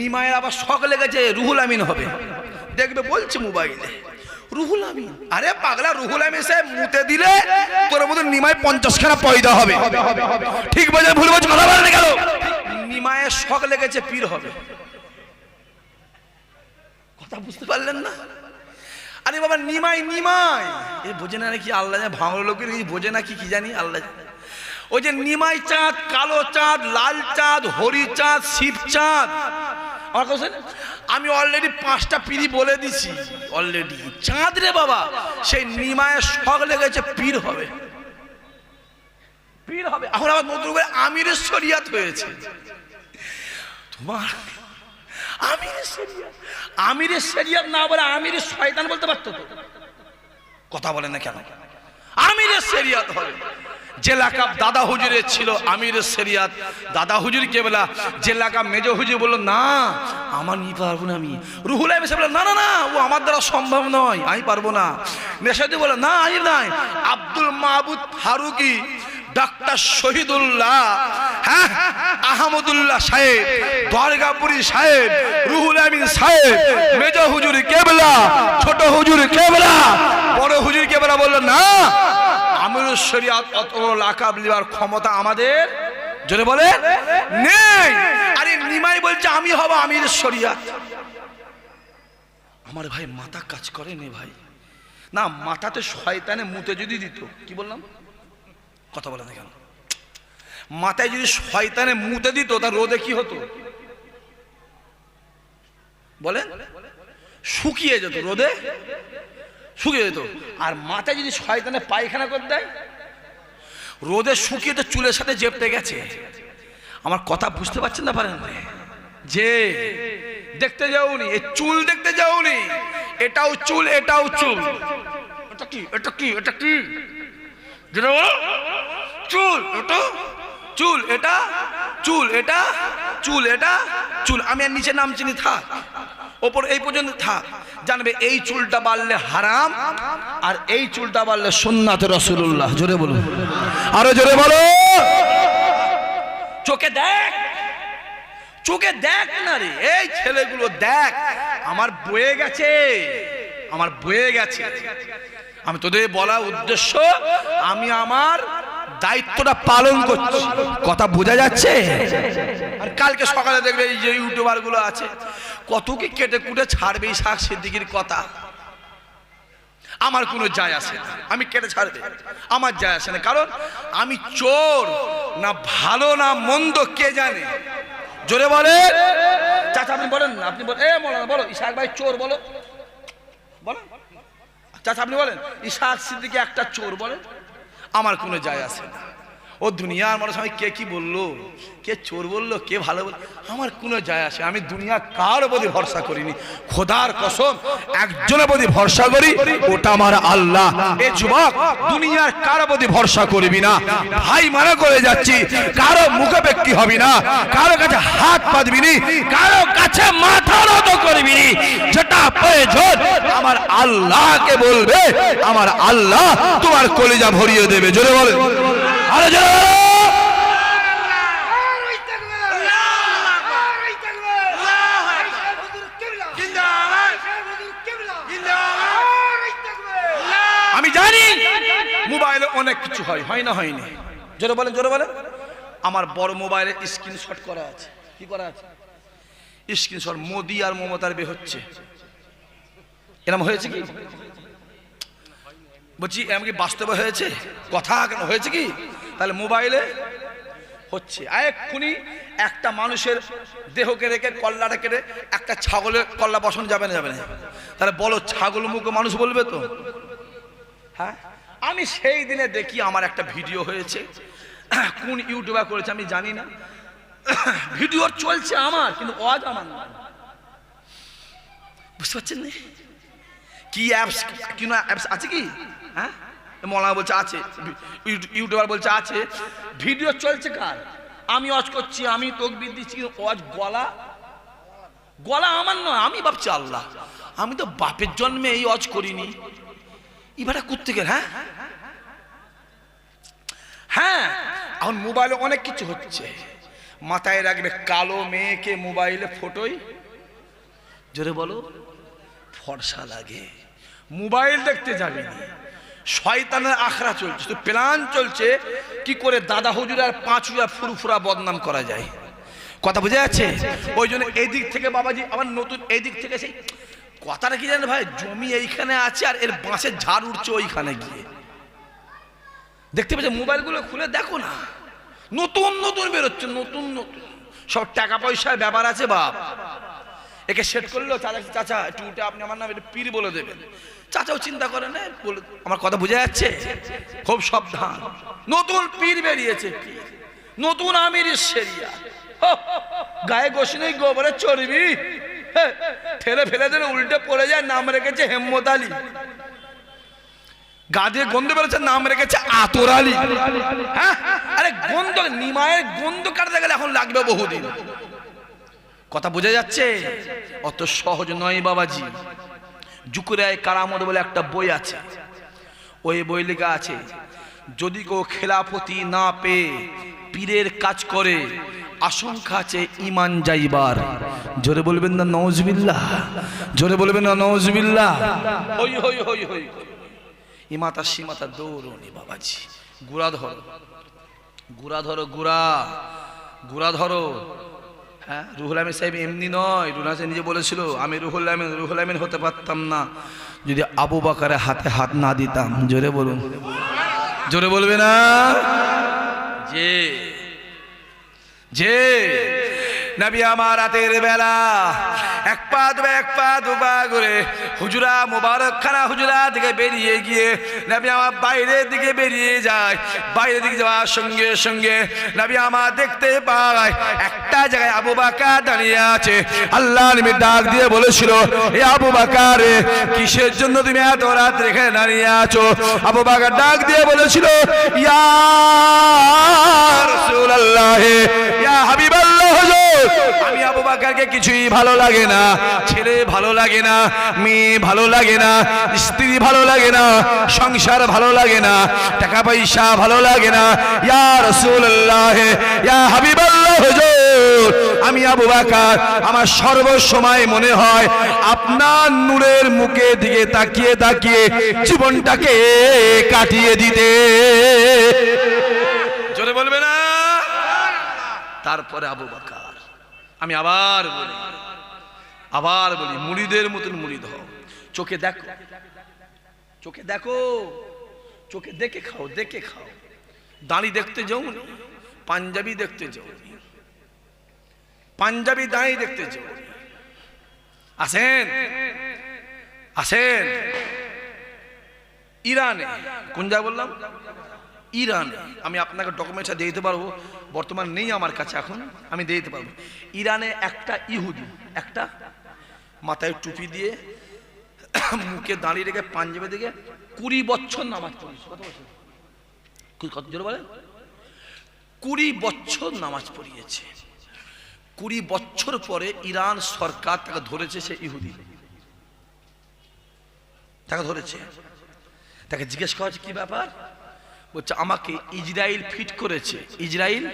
নিমায়ের আবার শখ লেগেছে, রুহুল আমিন হবে। দেখবে বলছে মোবাইলে, রুহুল আমিন। আরে পাগলা, রুহুল আমিন সে মুতে দিলে তোর মতো নিমায় পঞ্চাশ খানা পয়দা হবে। ঠিক বলে ভুল বলছে কথা বলে গেল। নিমায়ের শখ লেগেছে, পীর হবে। কথা বুঝতে পারলেন না? আরে বাবা, নিমাই নিমাই। এ বোঝে না নাকি আল্লাহ জানে, ভাঙল লোকের বোঝে না কি কি জানি আল্লাহ ওই যে নিমাই চাঁদ, কালো চাঁদ, লাল চাঁদ, হরি চাঁদ, শিব চাঁদ। আমার কথা? আমি অলরেডি পাঁচটা পিড়ি বলে দিছি। অলরেডি চাঁদ রে বাবা, সেই নিমায়ের শখ লেগেছে পীর হবে। পীর হবে। এখন আবার নতুন করে আমিরের শরিয়াত হয়েছে। তোমার আমিরের শরিয়াত। আমিরের শরিয়াত না বলে আমিরের শয়তান বলতে পারতো? কথা বলে না কেন? আমিরের শরিয়াত হবে। যে লাকাব দাদা হুজুরের ছিল আমিরের শরিয়াত দাদা হুজুর কে বলা? যে লাকাব মেজ হুজুর বলল না আমার নিয়ে পারব না আমি। রুহুল সাহেব বলল, না না না ও আমার দ্বারা সম্ভব নয় আমি পারব না। নেশাদি বলে না আমি নাই। আব্দুল মাহবুদ ফারুকি ডাক্তার শহীদুল্লাহ হ্যাঁ আহমদুল্লাহ সাহেব দরগাপুরি সাহেব রুহুল আমিন সাহেব মেজ হুজুর কেবলা ছোট হুজুর কেবলা বড় হুজুর কেবলা বলল না আমার ভাই মাথা কাজ করে নে ভাই। না, মাথাতে শয়তানে মুতে যদি দিত, কি বললাম? কথা বলে না কেন? মাথায় যদি শয়তানে মুতে দিত তা রোদে কি হতো? বলেন? শুকিয়ে যেত রোদে? শুকিয়ে যেত। আর মাথায় যদি শয়তানে পায়খানা করে দেয়, রোদে শুকিয়ে তো চুলের সাথে জেপটে গেছে। আমার কথা বুঝতে পারছেন না পারেন? যে দেখতে যাওনি, এ চুল দেখতে যাওনি, এটাও চুল এটাও চুল। এটা কি এটা কি এটা কি? চুল, এটা চুল এটা চুল এটা চুল এটা, চুল। আমি আর নিচে নাম চিনি, থাক। ওপর এই পর্যন্ত থাক। জানবে এই চুলটা বাড়লে হারাম আর এই চুলটা বাড়লে সুন্নাত রসুল্লাহ জোরে বলুন। আরও জোরে বলো। চোখে দেখ। চোখে দেখ না রে। এই ছেলেগুলো দেখ, আমার বয়ে গেছে। আমার বয়ে গেছে। আমি তোদের বলা উদ্দেশ্য, আমি আমার দায়িত্বটা পালন করছি। কথা বোঝা যাচ্ছে? আর কালকে সকালে দেখবে এই যে ইউটিউবারগুলো আছে, কত কি কেটে কুটে ছাড়বে এই শাক সিদ্দিকির কথা। আমার কোনো যায় আসে না। আমি কেটে ছাড়বে। আমার যায় আসে না। কারণ আমি চোর, না ভালো, না মন্দ, কে জানে? জোরে বলে চাচা, আপনি বলেন না, আপনি বলেন। এ, মৌলানা, বলো ইশাক ভাই চোর, বলো। বলেন। চাচা, আপনি বলেন ইশাক সিদ্দিকি একটা চোর, বলেন। আমার কোনো যায় আসে না। ও দুনিয়ার মানুষ, আমি কে কি বলল? কে চোর বলল? কে ভালো বলল? আমার কোনো যায় আসে, আমি দুনিয়া কার প্রতি ভরসা করিনি? খোদার কসম, একজনের প্রতি ভরসা করি, ওটা আমার আল্লাহ। এ যুবক, দুনিয়ার কার প্রতি ভরসা করবি না? ভাই মানা করে যাচ্ছি, কারও মুখে ব্যক্তি হবি না, কারও কাছে হাত পাতবি নি, কারও কাছে মাথা নত করবি নি। যেটা প্রয়োজন, আমার আল্লাহকে বলবে, আমার আল্লাহ তোমার কলিজা ভরিয়ে দেবে। জোরে বলে আরে। আমি জানি মোবাইলে অনেক কিছু হয় হয় না হয়নি। জোরে বলেন জোরে বলেন। আমার বড় মোবাইলে স্ক্রিনশট করা আছে। কি করা আছে? স্ক্রিনশট মোদি আর মমতার বে হচ্ছে। এরম হয়েছে কি? বলছি এমন কি বাস্তবে হয়েছে? কথা হয়েছে কি? তাহলে মোবাইলে হচ্ছে। এক্ষুনি একটা মানুষের দেহকে রেখে কল্লাটা কেটে একটা ছাগলের কল্লা বসানো যাবে না যাবে না। তাহলে বলো, ছাগল মুখে মানুষ বলবে তো? হ্যাঁ? আমি সেই দিনে দেখি আমার একটা ভিডিও হয়েছে। কোন ইউটিউবার করেছে আমি জানি না। ভিডিও চলছে আমার, কিন্তু ওয়াজ আমার না বুঝতে পারছেন কি অ্যাপস কি না অ্যাপস আছে কি? হ্যাঁ? মৌলানা বলছে, আছে। ইউটিউবার বলছে, আছে। ভিডিও চলছে কার? আমি অজ করছি, আমি তকবির দিচ্ছি অজ গলা? গলা আমার নয়, আমি ভাবছি আল্লাহ। আমি তো বাপের জন্মে এই অজ করিনি। এবারে করতে গেল হ্যাঁ? হ্যাঁ এখন মোবাইলে অনেক কিছু হচ্ছে। মাথায় রাখবে কালো মেয়েকে মোবাইলে ফটোই। জোরে বলো, ফর্সা লাগে। মোবাইল দেখতে যাবি না। শয়তানের আখড়া চলছে। তো প্ল্যান চলছে কি করে দাদা হুজুর আর পাঁচ হুজুর ফুরফুরা বদনাম করা যায়। কথা বুঝে যাচ্ছে? ওই জন্য এই দিক থেকে বাবাজি, আবার নতুন এই দিক থেকে সেই কথাটা কি জানেন ভাই? জমি এইখানে আছে আর এর বাঁশের ঝাড় উঠছে ওইখানে গিয়ে। দেখতে পাচ্ছ মোবাইলগুলো খুলে দেখো না। নতুন নতুন বেরোচ্ছে, নতুন নতুন। সব টাকা পয়সার ব্যাপার আছে বাপ। একে সেট করল চাচা চাচা একটু উঠে আপনি আমার নাম একটু পীর বলে দেবেন। চাচাও চিন্তা করে না আমার কথা বোঝা যাচ্ছে? খুব সাবধান। নতুন পীর বেরিয়েছে। নতুন আমির সেরিয়া গায়ে গোসি নেই, গোবরে চর্বি। ঠেলে ফেলে দিলে উল্টে পড়ে যায়, নাম রেখেছে হেম্মত আলী। গা দিয়ে গন্ধ বেরোচ্ছে, নাম রেখেছে আতর আলী। হ্যাঁ? আরে গন্ধ, নিমায়ের গন্ধ কাটতে গেলে এখন লাগবে বহুদিন। কথা বোঝা যাচ্ছে? অত সহজ নয় বাবাজি। জুকুরায় কারামত বলে একটা বই আছে। ওই বই লেখা আছে যদি কেউ খেলাফতি না পেয়ে পীরের কাজ করে আশঙ্কা আছে ইমান যাইবার। জোরে বলবেন না নওজবিল্লাহ। জোরে বলবেন না নওজবিল্লাহ। হই হই হই হই। ইমাতা সীমাতা দৌড়নি বাবাজি। গুড়া ধরো। গুড়া ধরো গুড়া। গুড়া ধরো। হ্যাঁ রুহুল আমিন সাহেব এমনি নয়, রুহুল হাসান নিজে বলেছিল, আমি রুহুল আমিন রুহুল আমিন হতে পারতাম না। যদি আবু বাকারে হাতে হাত না দিতাম। জোরে বলুন। জোরে বলবে না? যে যে। নবী আমার রাতের বেলা। এক পা এক পা করে হুজুরা খানা হুজুরা বেরিয়ে গিয়ে নবী আমার বাইরের দিকে বেরিয়ে যায়। বাইরের দিকে যাওয়ার সঙ্গে সঙ্গে নবী আমার দেখতে পায় একটা জায়গায় আবু বাকার দাঁড়িয়ে আছে। আল্লাহ ডাক দিয়ে বলেছিল, এ আবু কিসের জন্য তুমি এত রাত রেখে দাঁড়িয়ে আছো? আবু ডাক দিয়ে বলেছিল, ইয়া ইয়া হাবিবাল্লাহ আমি আবু বাকারকে কিছুই ভালো লাগে না, ছেলে ভালো লাগে না, মেয়ে ভালো লাগে না, স্ত্রী ভালো লাগে না, সংসার ভালো লাগে না টাকা পয়সা ভালো লাগে না। ইয়া রাসূলুল্লাহ, ইয়া হাবিবাল্লাহ হুজুর। আমি আবু বাকার আমার সর্বসময় মনে হয় আপনার নূরের মুখে দিকে তাকিয়ে তাকিয়ে জীবনটাকে কাটিয়ে দিতে। জোরে বলবে না? তারপরে আবু বাকার আমি আবার বলি আবার বলি, মুড়িদের মতন মুড়িদ হও চোখে দেখো চোখে দেখো, চোখে দেখে খাও দেখে খাও। দাঁড়ি দেখতে যাও পাঞ্জাবি দেখতে যাও পাঞ্জাবি দাঁড়ি দেখতে যাও আসেন আসেন। ইরানে, কোন জায়গায় বললাম? ইরানে, আমি আপনাকে ডকুমেন্টটা দিয়ে দিতে পারব। বর্তমান নেই আমার কাছে এখন, আমি দিয়ে দিতে পারব। ইরানে একটা ইহুদি, একটা, মাথায় টুপি দিয়ে, মুখে দাঁড়িয়ে রেখে পাঞ্জাবে দিকে কুড়ি বছর নামাজ পড়েছে কত বছর? কত জোরে বলে কুড়ি বছর নামাজ পড়িয়েছে। কুড়ি বছর পরে ইরান সরকার তাকে ধরেছে সে ইহুদি। তাকে ধরেছে। তাকে জিজ্ঞেস করা কি ব্যাপার? বলছে, আমাকে ইসরায়েল ফিট করেছে। ইসরায়েল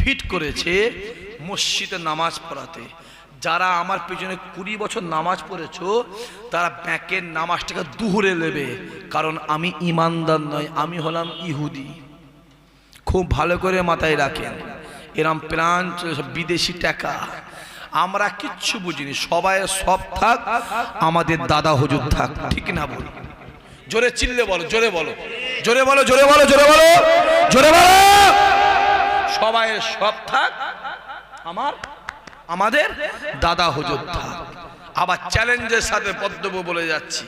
ফিট করেছে মসজিদে নামাজ পড়াতে। যারা আমার পেছনে কুড়ি বছর নামাজ পড়েছ, তারা ব্যাংকের নামাজটাকে দুহরে নেবে। কারণ আমি ইমানদার নয় আমি হলাম ইহুদি। খুব ভালো করে মাথায় রাখেন। এরম প্রাণ বিদেশি টাকা। আমরা কিচ্ছু বুঝিনি, সবাই সব থাক, আমাদের দাদা হুজুর থাক, ঠিক না বলি? জোরে চিল্লে বলো, জোরে বলো। জোরে বলো জোরে বলো জোরে বলো জোরে বলো। সবাই সব থাক। আমার, আমাদের দাদা হুজুর থাক। আবার চ্যালেঞ্জের সাথে পদ্মব বলে যাচ্ছি।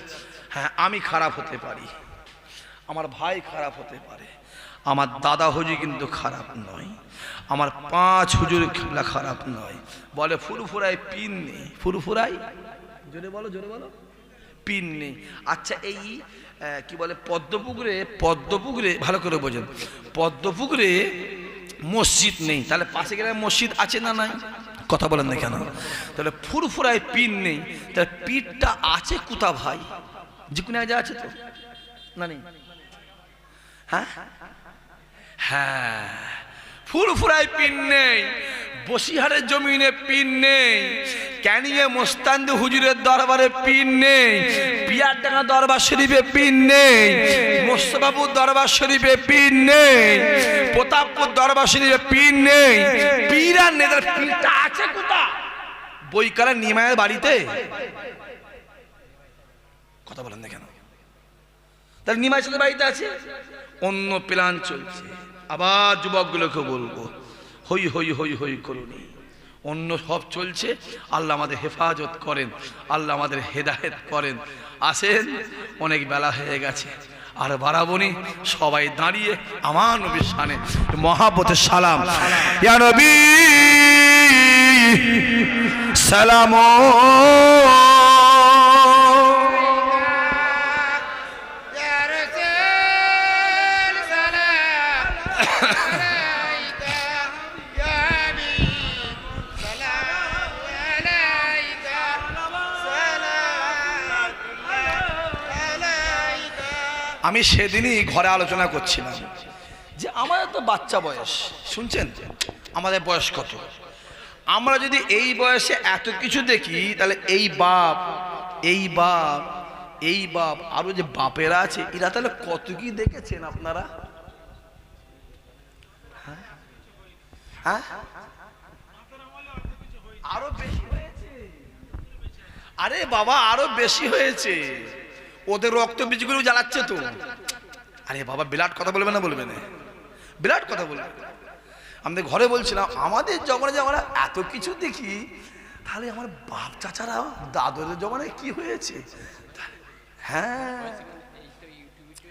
হ্যাঁ আমি খারাপ হতে পারি। আমার ভাই খারাপ হতে পারে। আমার দাদা হুজুর কিন্তু খারাপ নয়। আমার পাঁচ হুজুর কিবলা খারাপ নয়। বলে ফুরফুরাই পিন নেই। ফুরফুরাই জোরে বলো জোরে বলো। পিন নেই। আচ্ছা এই কি বলে, পদ্মপুকুরে পদ্মপুকুরে, ভালো করে বোঝেন, পদ্মপুকুরে মসজিদ নেই। তাহলে পাশে গেলে মসজিদ আছে না নাই? কথা বলেন না কেন? তাহলে ফুরফুরায় পিন নেই। তাহলে পিঠটা আছে কোথা ভাই? যে কোনো জায়গায় আছে তো। না নেই? হ্যাঁ? হ্যাঁ। ফুরফুরায় পিন নেই। বসিহারের জমিনে পিন নেই, ক্যানিয়ে মোস্তান্দি হুজুরের দরবারে পিন নেই, পিয়ারডাঙ্গা দরবার শরীফে পিন নেই মোস্তবাবুর দরবার শরীফে পিন নেই, প্রতাপপুর দরবার শরীফে পিন নেই, পীর আর নেতার পীরটা আছে কোথা বইকারা নিমায়ের বাড়িতে? কথা বলেন না কেন? তাহলে সাথে বাড়িতে আছে? অন্য প্ল্যান চলছে। আবার যুবকগুলোকে বলব। হই হই হই হই করুনি। অন্য সব চলছে, আল্লাহ আমাদের হেফাজত করেন, আল্লাহ আমাদের হেদায়েত করেন। আসেন, অনেক বেলা হয়ে গেছে। আর বাড়াবনি সবাই দাঁড়িয়ে আমার নবীর সানে মহাপতের সালাম। ইয়া নবী, সালাম আমি সেদিনই ঘরে আলোচনা করছিলাম যে আমাদের তো বাচ্চা বয়স, শুনছেন? আমাদের বয়স কত? আমরা যদি এই বয়সে এত কিছু দেখি, তাহলে এই বাপ এই বাপ এই বাপ, আরও যে বাপেরা আছে, এরা তাহলে কত কি দেখেছেন আপনারা? হ্যাঁ? হ্যাঁ? আরও বেশি হয়েছে। আরে বাবা, আরও বেশি হয়েছে। ওদের রক্ত বীজগুলো জ্বালাচ্ছে তো। আরে বাবা বিরাট কথা বলবে না বলবে না। বিরাট কথা বলবে। আমাদের ঘরে বলছিলাম আমাদের জমানে যে আমরা এত কিছু দেখি তাহলে আমার বাপ চাচারা দাদুদের জমানে কি হয়েছে? হ্যাঁ।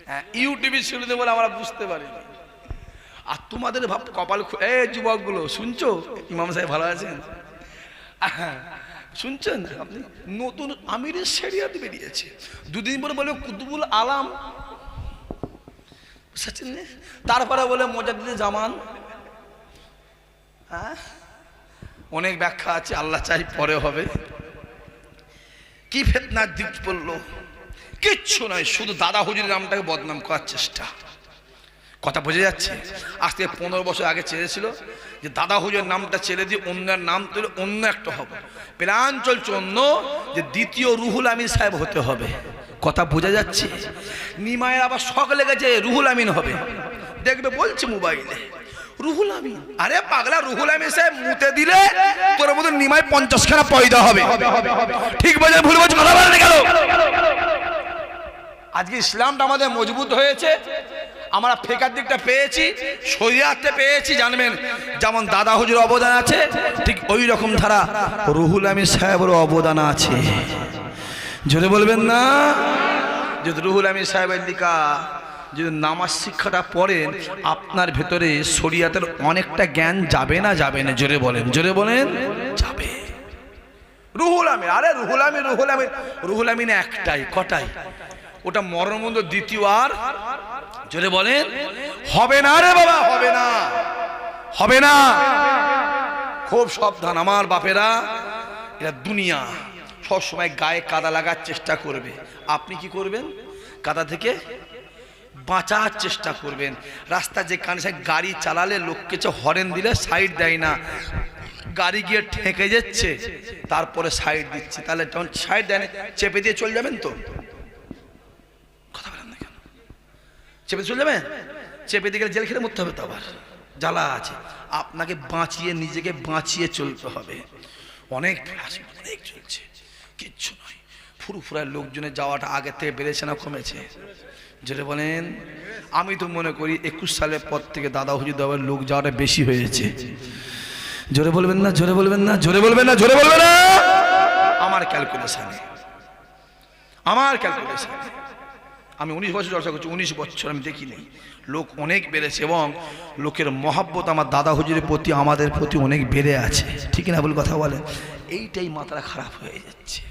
হ্যাঁ ইউটিউবে শুনে বলে আমরা বুঝতে পারিনি। আর তোমাদের ভাব কপাল এ যুবকগুলো শুনছো? ইমাম সাহেব ভালো আছেন? হ্যাঁ, শুনছেন? আপনি নতুন আমিরের শরিয়াত বেরিয়েছে। দুদিন পরে বলে, কুতুবুল আলাম। তারপরে বলে, মোজাদ্দিদ জামান। হ্যাঁ? অনেক ব্যাখ্যা আছে, আল্লাহ চাই পরে হবে। কি ফেতনার দিক পড়ল কিচ্ছু নয়, শুধু দাদা হুজুরের নামটাকে বদনাম করার চেষ্টা। কথা বোঝা যাচ্ছে? আজ থেকে পনেরো বছর আগে চেয়েছিল যে দাদা হুজুরের নামটা ছেড়ে দিয়ে অন্যের নাম তুলে অন্য একটা হবে। প্ল্যান চলছে যে দ্বিতীয় রুহুল আমিন সাহেব হতে হবে। কথা বোঝা যাচ্ছে? নিমায়ের আবার শখ লেগেছে রুহুল আমিন হবে। দেখবে বলছে মোবাইলে, রুহুল আমিন। আরে পাগলা রুহুল আমিন সাহেব মুতে দিলে তোর মতো নিমাই পঞ্চাশখানা পয়দা হবে। ঠিক বোঝা, ভুল বোঝ, কথা বলে গেল। আজকে ইসলামটা আমাদের মজবুত হয়েছে। আমরা ফেকার দিকটা পেয়েছি শরিয়াতে পেয়েছি, জানবেন? যেমন দাদা হুজুর অবদান আছে, ঠিক ওই রকম ধারা রুহুল আমিন সাহেবের অবদান আছে। জোরে বলবেন না? যদি রুহুল আমিন সাহেবের লিখা, যদি নামাজ শিক্ষাটা পড়েন, আপনার ভেতরে শরিয়াতের অনেকটা জ্ঞান যাবে না যাবে না? জোরে বলেন জোরে বলেন, যাবে। রুহুল আমিন, আরে রুহুল আমিন রুহুল আমিন রুহুল আমিন একটাই, কটাই? ওটা মরণবন্ধ দ্বিতীয় আর? জোরে বলেন। হবে না রে বাবা হবে না। হবে না। খুব সাবধান আমার বাপেরা। এটা দুনিয়া। সবসময় গায়ে কাদা লাগার চেষ্টা করবে। আপনি কি করবেন? কাদা থেকে বাঁচার চেষ্টা করবেন। রাস্তা যে কানে গাড়ি চালালে লোককে চে হরেন দিলে সাইড দেয় না। গাড়ি গিয়ে ঠেকে যাচ্ছে। তারপরে সাইড দিচ্ছে। তাহলে যখন সাইড দেয় না, চেপে দিয়ে চলে যাবেন তো কথা বলেন না কেন চেপে চলে যাবেন? চেপে দিয়ে গেলে জেল খেলে মরতে হবে তো আবার। জ্বালা আছে। আপনাকে বাঁচিয়ে, নিজেকে বাঁচিয়ে চলতে হবে। অনেক অনেক চলছে। কিচ্ছু নয়। ফুরফুরার লোকজনের যাওয়াটা আগের থেকে বেড়েছে না কমেছে? যেটা বলেন, আমি তো মনে করি একুশ সালের পর থেকে দাদা হুজুর দেওয়ার লোক যাওয়াটা বেশি হয়েছে। জোরে বলবেন না, জোরে বলবেন না, জোরে বলবেন না, জোরে বলবেন না! আমার ক্যালকুলেশনে আমার ক্যালকুলেশনে আমি উনিশ বছর চর্চা করছি, উনিশ বছর আমি দেখিনি লোক অনেক বেড়েছে এবং লোকের মহাব্বত আমার দাদা হুজুরের প্রতি, আমাদের প্রতি অনেক বেড়ে আছে। ঠিক না বলে কথা বলে? এইটাই মাথা খারাপ হয়ে যাচ্ছে।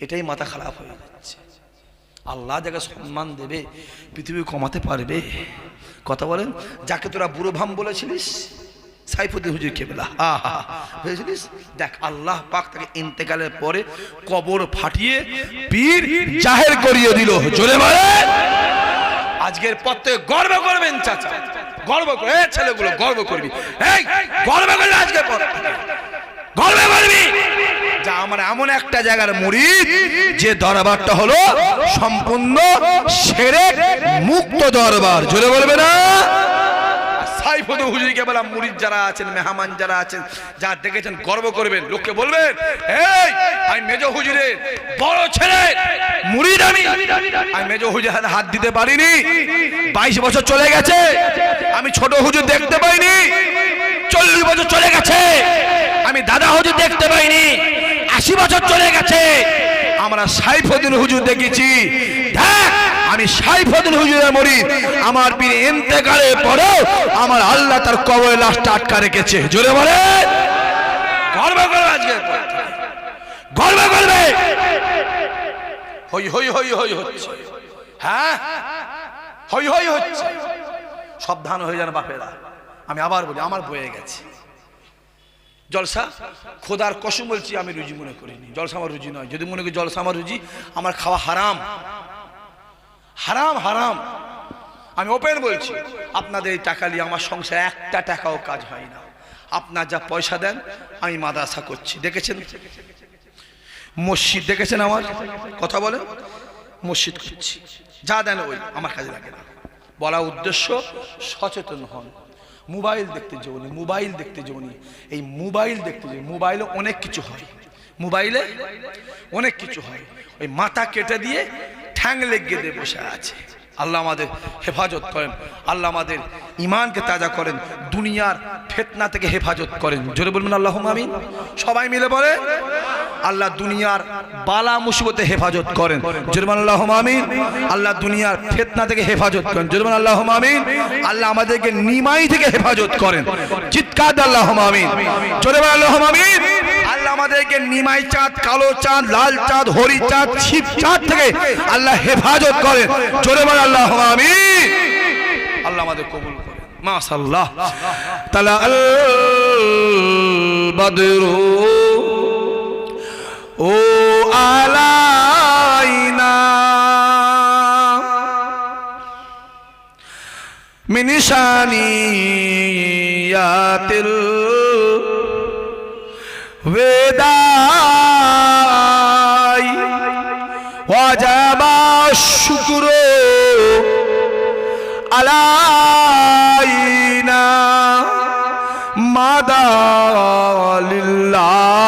এটাই মাথা খারাপ হয়ে যাচ্ছে। আল্লাহ যাকে সম্মান দেবে, পৃথিবী কমাতে পারবে। কথা বলেন, যাকে তোরা বুড়ো ভাম বলেছিলিস সাইফুদ্দিন হুজুর কেবলা। হা হা বুঝেছিলিস? দেখ, আল্লাহ পাক তাকে ইন্তেকালের পরে কবর ফাটিয়ে পীর জাহের করিয়ে দিল। জোরে বলে। আজকের পর থেকে গর্ব করবেন, চাচা। গর্ব করে ছেলেগুলো, গর্ব করবি। এই, গর্ব করবি আজকে পর গর্ব করবি। যা আমার এমন একটা জায়গার মুরিদ, যে দরবারটা হলো সম্পূর্ণ সেরে মুক্ত দরবার। জোরে বলবে না? সাইফুদ্দিন হুজুরিকে বলা মুরিদ যারা আছেন, মেহমান যারা আছেন, যা দেখেছেন, গর্ব করবেন। লোককে বলবেন, এই, আমি মেজ হুজুরের বড় ছেলে মুরিদ আমি আমি মেজ হুজুর হাতে দিতে পারিনি। বাইশ বছর চলে গেছে, আমি ছোট হুজুর দেখতে পাইনি। চল্লিশ বছর চলে গেছে, আমি দাদা হুজুর দেখতে পাইনি। আশি বছর চলে গেছে, আমরা সাইফুদ্দিন হুজুর দেখেছি। দেখ আমি সাইফুদ্দিন হুজুরের মরিদ। আমার পীর ইন্তেকালের পরেও আমার আল্লাহ তার কবরে লাশটা আটকা রেখেছে। জোরে বলে গর্ব করবে আজকে। গর্ব করবে। হই হই হই হই হচ্ছে। হ্যাঁ? হই হই হচ্ছে। সাবধান হয়ে যান বাপেরা। আমি আবার বলি, আমার বয়ে গেছে। জলসা? খোদার কসম বলছি, আমি রুজি মনে করিনি। জলসা আমার রুজি নয়। যদি মনে করি জলসা আমার রুজি, আমার খাওয়া হারাম। হারাম হারাম। আমি ওপেন বলছি, আপনাদের এই টাকা নিয়ে আমার সংসার একটা টাকাও কাজ হয় না। আপনার যা পয়সা দেন, আমি মাদাসা করছি। দেখেছেন? মসজিদ দেখেছেন আমার? কথা বলে মসজিদ করছি। যা দেন ওই, আমার কাজে লাগে না। বলা উদ্দেশ্য, সচেতন হন। মোবাইল দেখতে যাবনি মোবাইল দেখতে যাবনি এই মোবাইল দেখতে যাবনি মোবাইলে অনেক কিছু হয়। মোবাইলে অনেক কিছু হয়। ওই মাথা কেটে দিয়ে ঠ্যাং লেগে দিয়ে বসে আছে। আল্লাহ আমাদের হেফাজত করেন। আল্লাহ আমাদের ইমানকে তাজা করেন। দুনিয়ার ফেতনা থেকে হেফাজত করেন। জোরে বলবেন আল্লাহ আমিন। সবাই মিলে বলে, আল্লাহ দুনিয়ার বালা মুসিবতে হেফাজত করেন। জোরমান আল্লাহ আমিন। আল্লাহ দুনিয়ার ফেতনা থেকে হেফাজত করেন। জোরমান আল্লাহ আমিন। আল্লাহ আমাদেরকে নিমাই থেকে হেফাজত করেন। চিৎকার আল্লাহ আমিন। জোরমান আল্লাহ আমিন। আল্লাহ আমাদেরকে নিমাই চাঁদ, কালো চাঁদ, লাল চাঁদ হরি চাঁদ ছিপ চাঁদ থেকে আল্লাহ হেফাজত করেন। জোরে বল আল্লাহ আমাদের কবুল করেন। মাশাল্লাহ তালা ও আলাইনা ওয়াজাবা শুক্র علينا مدى لله